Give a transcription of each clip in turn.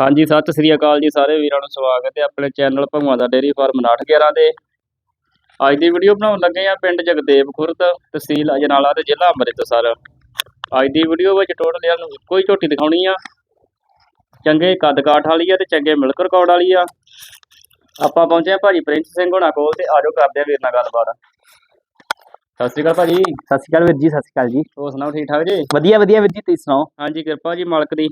ਹਾਂਜੀ ਸਤਿ ਸ੍ਰੀ ਅਕਾਲ ਜੀ ਸਾਰੇ ਵੀਰਾਂ ਨੂੰ ਸਵਾਗਤ ਹੈ ਆਪਣੇ ਚੈਨਲ ਭਗਵਾਨ ਦਾ ਡੇਰੀ ਫਾਰਮ 911 ਦੇ ਅੱਜ ਦੀ ਵੀਡੀਓ ਬਣਾਉਣ ਲੱਗੇ ਆ ਪਿੰਡ ਜਗਦੇਵ ਖੁਰਦ ਤਹਿਸੀਲ ਅਜਨਾਲਾ ਤੇ ਜ਼ਿਲ੍ਹਾ ਅੰਮ੍ਰਿਤਸਰ। ਅੱਜ ਦੀ ਵੀਡੀਓ ਵਿੱਚ ਟੋਟਲ ਇਹਨਾਂ ਨੂੰ ਇੱਕੋ ਹੀ ਝੋਟੀ ਦਿਖਾਉਣੀ ਆ। ਚੰਗੇ ਕੱਦ ਕਾਠ ਵਾਲੀ ਆ ਤੇ ਚੰਗੇ ਮਿਲਕ ਰਿਕਾਰਡ ਵਾਲੀ ਆ। ਆਪਾਂ ਪਹੁੰਚੇ ਆ ਭਾਜੀ ਪ੍ਰਿੰਸ ਸਿੰਘ ਹੋਣਾ ਕੋਲ ਤੇ ਆਜੋ ਕਰਦੇ ਆ ਵੀਰ ਨਾਲ ਗੱਲਬਾਤ। ਸਤਿ ਸ੍ਰੀ ਅਕਾਲ ਭਾਜੀ। ਸਤਿ ਸ਼੍ਰੀ ਅਕਾਲ ਵੀਰ ਜੀ ਸਤਿ ਸ਼੍ਰੀ ਅਕਾਲ ਜੀ ਹੋਰ ਸੁਣਾਓ ਠੀਕ ਠਾਕ ਜੀ? ਵਧੀਆ ਵਧੀਆ ਵੀਰ ਜੀ ਤੁਸੀਂ ਸੁਣਾਓ? ਹਾਂਜੀ ਕਿਰਪਾ ਜੀ ਮਾਲਕ ਦੀ।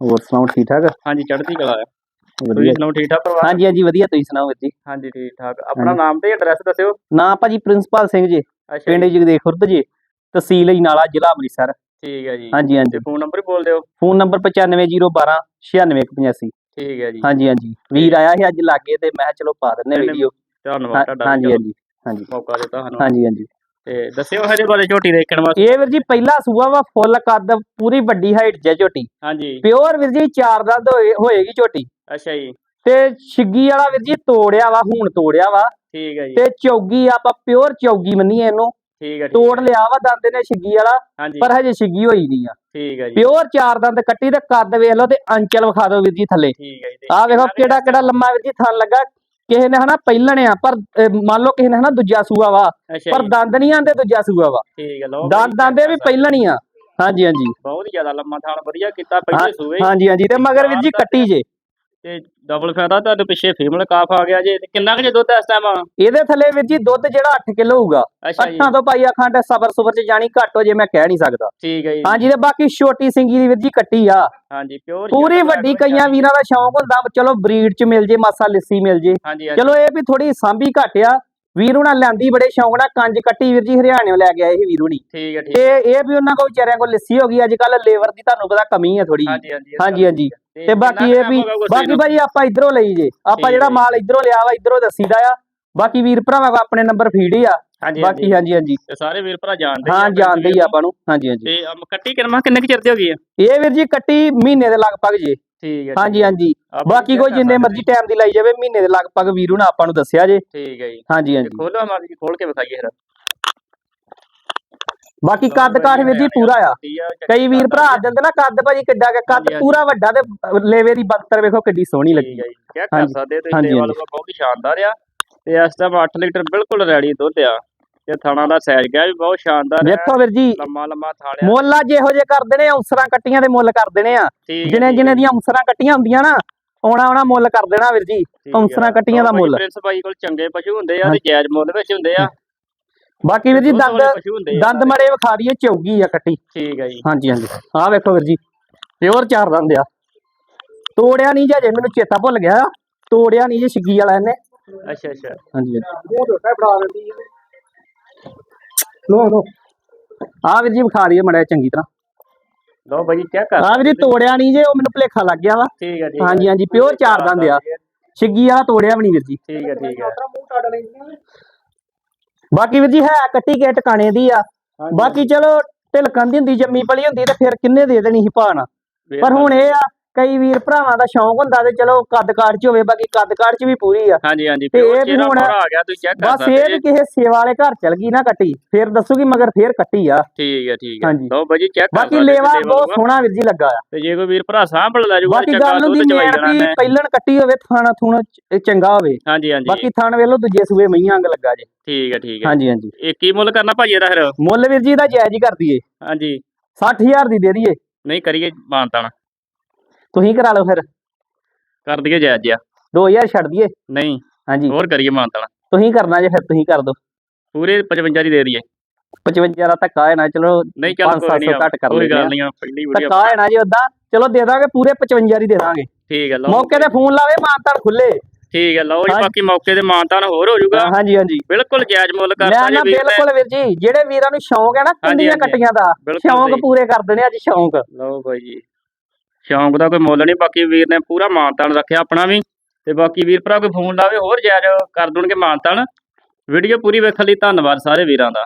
ਹੋਰ ਸੁਣਾਓ ਠੀਕ ਠਾਕ? ਹਾਂਜੀ ਚੜ੍ਹਦੀ ਕਲਾ ਆ ਤੁਸੀਂ ਵਧੀਆ। ਸੁਣਾਓ ਠੀਕ ਠਾਕ ਪਰਿਵਾਰ? ਹਾਂਜੀ ਹਾਂਜੀ ਵਧੀਆ ਤੁਸੀਂ ਸੁਣਾਓ ਵੀਰ ਜੀ? ਹਾਂਜੀ ਠੀਕ ਠਾਕ। ਆਪਣਾ ਨਾਮ ਤੇ ਐਡਰੈਸ ਦੱਸਿਓ। ਨਾਂ ਭਾਜੀ ਪ੍ਰਿੰਸੀਪਲ ਸਿੰਘ ਜੀ ਅੱਛਾ ਪਿੰਡ ਜੀ, ਜਗਦੇਵ ਖੁਰਦ ਜੀ ਤਹਿਸੀਲ ਅਜਨਾਲਾ ਜ਼ਿਲ੍ਹਾ ਅੰਮ੍ਰਿਤਸਰ। ਠੀਕ ਹੈ ਜੀ। ਹਾਂਜੀ ਤੇ ਹਾਂਜੀ ਫੋਨ ਨੰਬਰ ਹੀ ਬੋਲ ਦਿਓ। ਫੋਨ ਨੰਬਰ 9501 9681 ਠੀਕ ਹੈ ਜੀ। ਹਾਂਜੀ ਹਾਂਜੀ। ਵੀਰ ਆਇਆ ਸੀ ਅੱਜ ਲਾਗੇ ਤੇ ਮੈਂ ਕਿਹਾ ਚਲੋ ਪਾ ਦਿੰਨੇ ਵੀਡੀਓ। ਧੰਨਵਾਦ ਤੁਹਾਡਾ। ਹਾਂਜੀ ਹਾਂਜੀ ਹਾਂਜੀ। ਮੌਕਾ ਦਿੱਤਾ ਸਾਨੂੰ। ਹਾਂਜੀ ਹਾਂਜੀ। ਤੇ ਦੱਸਿਓ ਹਜੇ ਬਾਰੇ ਝੋਟੀ ਦੇਖਣ ਵਾਸਤੇ। ਇਹ ਵੀਰ ਜੀ ਪਹਿਲਾ ਸੂਆ ਵਾ ਫੁੱਲ ਕੱਦ ਪੂਰੀ ਵੱਡੀ ਹਾਈਟ ਹੈ ਝੋਟੀ। ਹਾਂਜੀ। ਪਿਓਰ ਵੀਰ ਜੀ ਚਾਰ ਦੰਦ ਹੋਏ- ਹੋਏਗੀ ਝੋਟੀ। ਅੱਛਾ ਜੀ। ਤੇ ਛਿੱਗੀ ਵਾਲਾ ਵੀਰ ਜੀ ਤੋੜਿਆ ਵਾ ਹੁਣ ਤੋੜਿਆ ਵਾ। ਠੀਕ ਹੈ ਜੀ। ਤੇ ਚੌਗੀ ਆਪਾਂ ਪਿਓਰ ਚੌਗੀ ਮੰਨੀਏ ਇਹਨੂੰ। ਠੀਕ ਹੈ ਤੋੜ ਲਿਆ ਵਾ ਦੰਦ ਨੇ ਛਿੱਗੀ ਵਾਲਾ ਪਰ ਹਜੇ ਛਿੱਗੀ ਹੋਈ ਨਹੀਂ ਆ। ਠੀਕ ਹੈ ਜੀ। ਪਿਓਰ ਚਾਰ ਦੰਦ ਕੱਟੀ ਤੇ ਕੱਦ ਵੇਖ ਲਓ ਤੇ ਅੰਚਲ ਵਿਖਾ ਦਿਓ ਵੀਰ ਜੀ ਥੱਲੇ। ਠੀਕ ਹੈ ਜੀ ਆਹ ਵੇਖੋ ਕਿਹੜਾ ਕਿਹੜਾ ਲੰਮਾ ਵੀਰ ਜੀ ਥਣ ਲੱਗਾ। ਕਿਸੇ ਨੇ ਹਨਾ ਪਹਿਲਣ ਆ ਪਰ ਮੰਨ ਲਓ ਕਿਸੇ ਨੇ ਹਨਾ ਦੂਜਾ ਸੂਆ ਵਾ ਪਰ ਦੰਦ ਨਹੀਂ ਆਂਦੇ ਦੂਜਾ ਸੂਆ ਵਾ। ਠੀਕ ਹੈ ਲੋ ਦੰਦ ਆਂਦੇ ਵੀ ਪਹਿਲਣ ਹੀ ਆ। ਹਾਂਜੀ ਹਾਂਜੀ। ਬਹੁਤ ਹੀ ਜ਼ਿਆਦਾ ਲੰਮਾ ਥਾਣ ਵਧੀਆ ਕੀਤਾ ਪਹਿਲੇ ਸੂਏ। ਹਾਂਜੀ ਹਾਂਜੀ ਤੇ ਮਗਰ ਵੀਰ ਜੀ ਕੱਟੀ ਜੇ। ਤੇ ਡਬਲ ਫਾਇਦਾ ਤੁਹਾਡੇ ਪਿੱਛੇ ਫੀਮੇਲ ਕਾਫ ਆ ਗਿਆ ਜੇ ਕਿੰਨਾ ਕੁ ਜੇ ਦੁੱਧ ਇਸ ਟਾਈਮ ਇਹਦੇ ਥੱਲੇ ਵੀਰ ਜੀ ਦੁੱਧ ਜਿਹੜਾ 8 ਕਿਲੋ ਹੋਊਗਾ। ਅੱਛਾ ਜੀ। ਤੋਂ ਭਾਈ ਆਖਾਂ ਤੇ ਸਬਰ ਸੁਬਰ ਚ ਜਾਣੀ ਘੱਟ ਹੋ ਜੇ ਮੈਂ ਕਹਿ ਨਹੀਂ ਸਕਦਾ। ਠੀਕ ਹੈ ਜੀ। ਹਾਂਜੀ ਤੇ ਬਾਕੀ ਛੋਟੀ ਸਿੰਗੀ ਦੀ ਵੀਰ ਜੀ ਕੱਟੀ ਆ। ਹਾਂਜੀ ਪਿਓਰ ਪੂਰੀ ਵੱਡੀ ਕਈਆਂ ਵੀਰਾਂ ਦਾ ਸ਼ੌਂਕ ਹੁੰਦਾ ਚਲੋ ਬਰੀਡ ਚ ਮਿਲ ਜੇ ਮਾਸਾ ਲਿੱਸੀ ਮਿਲ ਜੇ। ਚਲੋ ਇਹ ਵੀ ਥੋੜੀ ਸਾਂਭੀ ਘੱਟ ਆ। ਵੀਰੂ ਨਾਲ ਲਿਆਂਦੀ ਬੜੇ ਸ਼ੌਂਕ ਨਾਲ ਕੰਜ ਕੱਟੀ ਵੀਰ ਜੀ ਹਰਿਆਣਿਓਂ ਲੈ ਕੇ ਆਏ ਸੀ ਵੀਰੂ ਨਹੀਂ ਠੀਕ ਹੈ ਠੀਕ ਤੇ ਇਹ ਵੀ ਉਹਨਾਂ ਕੋਲ ਵਿਚਾਰਿਆਂ ਕੋਲ ਲਿੱਸੀ ਹੋ ਗਈ ਅੱਜ ਕੱਲ ਲੇਬਰ ਦੀ ਤੁਹਾਨੂੰ ਪਤਾ ਕਮੀ ਹੈ ਥੋੜੀ ਹਾਂਜੀ ਹਾਂਜੀ ਹਾਂਜੀ ਤੇ ਬਾਕੀ ਇਹ ਵੀ ਬਾਕੀ ਭਾਜੀ ਆਪਾਂ ਇਧਰੋਂ ਲਈ ਜੇ। ਆਪਾਂ ਜਿਹੜਾ। ਮਾਲ ਇਧਰੋਂ ਲਿਆ ਵਾ ਇਧਰੋਂ ਦੱਸੀਦਾ ਆ। ਬਾਕੀ ਵੀਰ ਭਰਾਵਾਂ ਕੋ ਆਪਣੇ ਨੰਬਰ ਫੀਡ ਹੀ ਆ। ਬਾਕੀ ਹਾਂਜੀ। ਹਾਂਜੀ ਤੇ ਸਾਰੇ ਵੀਰ ਭਰਾ ਜਾਣਦੇ ਹਾਂ ਆ ਜਾਣਦੇ ਹੀ ਆ ਆਪਾਂ ਨੂੰ। ਹਾਂਜੀ ਹਾਂਜੀ। ਤੇ ਕੱਟੀ ਕਰਮਾ ਕਿੰਨੇ ਕੁ ਚਿਰ ਦੀ ਹੋ ਗਈ ਹੈ ਇਹ ਵੀਰ ਜੀ ਕੱਟੀ ਮਹੀਨੇ ਦੇ ਲਗਭਗ ਜੇ। ਠੀਕ ਹੈ ਹਾਂਜੀ ਹਾਂਜੀ। ਬਾਕੀ ਕੋਈ ਜਿੰਨੇ ਮਰਜ਼ੀ ਟਾਈਮ ਦੀ ਲਾਈ ਜਾਵੇ ਮਹੀਨੇ ਦੇ ਲਗਭਗ ਵੀਰੂ ਨੇ ਆਪਾਂ ਨੂੰ ਦੱਸਿਆ ਜੇ। ਠੀਕ ਹੈ ਜੀ। ਹਾਂਜੀ ਹਾਂਜੀ। ਖੋਲੋ ਮਾਰ ਜੀ ਖੋਲ ਕੇ ਵਿਖਾਈਏ ਫਿਰ। ਬਾਕੀ ਕੱਦ ਕਾਠ ਵੀਰ ਜੀ ਪੂਰਾ ਆ। ਕਈ ਵੀਰ ਭਰਾ ਦਿੰਦੇ ਨਾ ਕੱਦ ਭਾਜੀ ਕਿੱਡਾ ਕੁ ਕੱਦ। ਪੂਰਾ ਵੱਡਾ ਤੇ ਲੇਵੇ ਦੀ ਬੰਤਰ ਵੇਖੋ ਕਿੱਡੀ ਸੋਹਣੀ ਲੱਗੀ। ਜੀ। ਕਰ ਸਕਦੇ ਲੇਵਲ ਬਹੁਤ ਸ਼ਾਨਦਾਰ ਆ। ਤੇ ਇਸ ਟਾਈਮ 8 ਲੀਟਰ ਬਿਲਕੁਲ ਰੈਡੀ ਦੁੱਧ ਆ। ਤੇ ਥਾਣਾ ਦਾ ਸਾਈਜ਼ ਗਿਆ ਵੀ ਬਹੁਤ ਸ਼ਾਨਦਾਰ ਹੈ ਵੇਖੋ ਵੀਰ ਜੀ ਲੰਮਾ ਲੰਮਾ ਥਾੜਿਆ ਮੁੱਲ ਅੱਜ ਇਹੋ ਜੇ ਕਰ ਦੇਣੇ ਔਂਸਰਾਂ ਕੱਟੀਆਂ ਦੇ ਮੁੱਲ ਕਰ ਦੇਣੇ ਆ। ਜਿਨੇ ਜਿਨੇ ਦੀਆਂ ਔਂਸਰਾਂ ਕੱਟੀਆਂ ਹੁੰਦੀਆਂ ਨਾ ਆਉਣਾ ਆਉਣਾ ਮੁੱਲ ਕਰ ਦੇਣਾ ਵੀਰ ਜੀ। ਔਂਸਰਾਂ ਕੱਟੀਆਂ ਦਾ ਮੁੱਲ। ਪ੍ਰਿੰਸ ਭਾਈ ਕੋਲ ਚੰਗੇ ਪਸ਼ੂ ਹੁੰਦੇ ਆ ਤੇ ਜਾਇਜ਼ ਮੁੱਲ ਵਿੱਚ ਹੁੰਦੇ ਆ। ਬਾਕੀ ਵੀਰ ਜੀ ਦੁੱਧ ਦੰਦ ਪਸ਼ੂ ਹੁੰਦੇ ਆ ਦੰਦ ਮੜੇ ਵਿਖਾ ਦਈਏ ਚੌਗੀ ਆ ਕੱਟੀ ਠੀਕ ਹੈ ਜੀ। ਹਾਂਜੀ ਹਾਂਜੀ। ਆਹ ਵੇਖੋ ਵੀਰ ਜੀ ਪਿਓਰ ਚਾਰ ਦੰਦ ਆ। ਤੋੜਿਆ ਨਹੀਂ ਜੇ ਮੈਨੂੰ ਚੇਤਾ ਭੁੱਲ ਗਿਆ। ਤੋੜਿਆ ਨਹੀਂ ਜੇ ਛਿੱਗੀ ਵਾਲਾ ਇਹਨੇ। ਅੱਛਾ ਅੱਛਾ। ਹਾਂਜੀ ਲੋ ਲੋ ਆ। ਵੀਰ ਜੀ ਵਿਖਾ ਦਈਏ ਮੜਿਆ ਚੰਗੀ ਤਰ੍ਹਾਂ। ਲਓ ਭਾਈ ਚੈੱਕ ਕਰ ਆ ਵੀਰ ਜੀ ਤੋੜਿਆ ਨਹੀਂ ਜੇ ਉਹ ਮੈਨੂੰ ਭੁਲੇਖਾ ਲੱਗ ਗਿਆ ਵਾ। ਠੀਕ ਹੈ ਠੀਕ ਹੈ ਹਾਂਜੀ ਹਾਂਜੀ। ਪਿਓਰ ਚਾਰ ਦੰਦ ਆ। ਛਿੱਗੀ ਵਾਲਾ ਤੋੜਿਆ ਵੀ ਨਹੀਂ ਵੀਰ ਜੀ। ਠੀਕ ਹੈ ਠੀਕ ਹੈ ਬਾਕੀ ਵੀਰ ਜੀ ਹੈ ਕੱਟੀ ਕੇ ਟਿਕਾਣੇ ਦੀ ਆ। ਬਾਕੀ ਚਲੋ ਢਿਲਕਣ ਦੀ ਹੁੰਦੀ ਜੰਮੀ ਪਲੀ ਹੁੰਦੀ ਤੇ ਫਿਰ ਕਿੰਨੇ ਦੇ ਦੇਣੀ ਸੀ ਭਾਣਾ ਪਰ ਹੁਣ ਇਹ ਆ ਕਈ ਵੀਰ ਭਰਾਵਾਂ ਦਾ ਸ਼ੌਂਕ ਹੁੰਦਾ ਤੇ ਚਲੋ ਕੱਦ ਕਾਠ ਚ ਹੋਵੇ ਬਾਕੀ ਕੱਦ ਕਾਠ ਚ ਵੀ ਪੂਰੀ ਆ। ਹਾਂਜੀ ਹਾਂਜੀ ਤੇ ਇਹ ਵੀ ਹੁਣ- ਆ ਗਿਆ ਤੁਸੀਂ ਚੈੱਕ ਕਰ ਬਸ ਸਕਦੇ ਇਹ ਵੀ ਕਿਸੇ ਸੇਵਾ ਵਾਲੇ ਘਰ ਚਲ ਗਈ ਨਾ ਕੱਟੀ ਫਿਰ ਦੱਸੂਗੀ ਮਗਰ ਫੇਰ ਕੱਟੀ ਆ। ਠੀਕ ਹੈ ਠੀਕ ਹੈ। ਲਓ ਭਾਈ ਚੈੱਕ ਕਰ ਬਾਕੀ ਲੇਵਾ ਬਹੁਤ ਸੋਹਣਾ ਵੀਰ ਜੀ ਲੱਗਾ ਆ। ਤੇ ਜੇ ਕੋਈ ਵੀਰ ਭਰਾ ਸਾਂਭਲ ਲੈ ਜੂਗਾ ਗੱਲ ਦੁੱਧ ਚਵਾਈ ਮੈਂ ਜਾਣਾ ਨੇ ਪਹਿਲਣ ਕੱਟੀ ਹੋਵੇ ਥਾਣਾ ਥੂਣਾ ਚੰਗਾ ਹੋਵੇ। ਹਾਂਜੀ ਹਾਂਜੀ। ਬਾਕੀ ਥਣ ਵੇਲੋ ਦੂਜੇ ਸੂਏ ਮਈਆਂ ਅੰਗ ਲੱਗਾ ਜੇ। ਠੀਕ ਹੈ ਠੀਕ ਹੈ ਹਾਂਜੀ ਹਾਂਜੀ। ਇਹ ਕੀ ਮੁੱਲ ਕਰਨਾ ਭਾਜੀ ਇਹਦਾ ਫਿਰ? ਮੁੱਲ ਵੀਰ ਜੀ ਦਾ ਜਾਇਜ਼ ਹੀ ਕਰ ਦਈਏ। ਹਾਂਜੀ। 60000 ਦੀ ਦੇ ਦਈਏ। ਨਹੀਂ ਕਰੀਏ ਮਾਨਤਾਨ। ਤੁਸੀਂ ਕਰਾ ਲਓ ਫਿਰ। ਕਰ ਦਈਏ ਜਾਇਜ਼ ਜਿਆ 2000 ਛੱਡ ਦਈਏ। ਨਹੀਂ ਹਾਂਜੀ। ਹੋਰ ਕਰੀਏ ਮਾਨਤਾਨ ਤੁਸੀਂ ਕਰਨਾ ਜੇ ਫਿਰ ਤੁਸੀਂ ਕਰ ਦਿਓ ਪੂਰੇ 55 ਦੀ ਦੇ ਦਈਏ। 55 ਦਾ ਧੱਕਾ ਹੈ ਨਾ ਚਲੋ ਨਹੀਂ ਚੱਲ ਪੰਜ ਕੋਈ ਸੱਤ ਨਹੀਂ ਸੌ ਘੱਟ ਕਰ ਗੱਲ। ਨਹੀਂ ਆ, ਪਹਿਲੀ ਵੀਡੀਓ ਧੱਕਾ ਹੈ ਨਾ ਜੀ ਉਦਾਂ ਚਲੋ ਦੇ ਦਾਂਗੇ ਪੂਰੇ 55 ਦੀ ਦੇ ਦਾਂਗੇ। ਠੀਕ ਹੈ ਲਓ। ਮੌਕੇ ਤੇ ਫੋਨ ਲਾਵੇ ਮਾਨਤਾਨ ਖੁੱਲੇ ਠੀਕ ਹੈ ਲਓ ਜੀ। ਬਾਕੀ ਮੌਕੇ ਤੇ ਮਾਨਤਾਨ ਹੋਰ ਹੋ ਜਾਊਗਾ। ਹਾਂਜੀ ਹਾਂਜੀ। ਬਿਲਕੁਲ ਜਾਇਜ਼ ਮੁੱਲ ਕਰਤਾ ਜੀ ਵੀਰ ਨੇ ਬਿਲਕੁਲ ਵੀਰ ਜੀ ਜਿਹੜੇ ਵੀਰਾਂ ਨੂੰ ਸ਼ੌਂਕ ਹੈ ਨਾ ਕੁੰਡੀਆਂ। ਕੱਟੀਆਂ ਦਾ ਸ਼ੌਂਕ। ਪੂਰੇ ਕਰ ਦੇਣੇ ਅੱਜ ਸ਼ੌਂਕ। ਲਓ ਭਾਈ ਜੀ। ਸ਼ੌਂਕ ਦਾ ਕੋਈ ਮੁੱਲ ਨਹੀਂ, ਬਾਕੀ ਵੀਰ ਨੇ ਪੂਰਾ ਮਾਨਤਾਨ ਰੱਖਿਆ ਆਪਣਾ ਵੀ। ਤੇ ਬਾਕੀ ਵੀਰ ਭਰਾ ਕੋਈ ਫੋਨ ਲਾਵੇ, ਹੋਰ ਜਾਇਜ਼ ਕਰ ਦੇਣਗੇ ਮਾਨਤਾਨ। ਵੀਡੀਓ ਪੂਰੀ ਵੇਖਣ ਲਈ ਧੰਨਵਾਦ ਸਾਰੇ ਵੀਰਾਂ ਦਾ।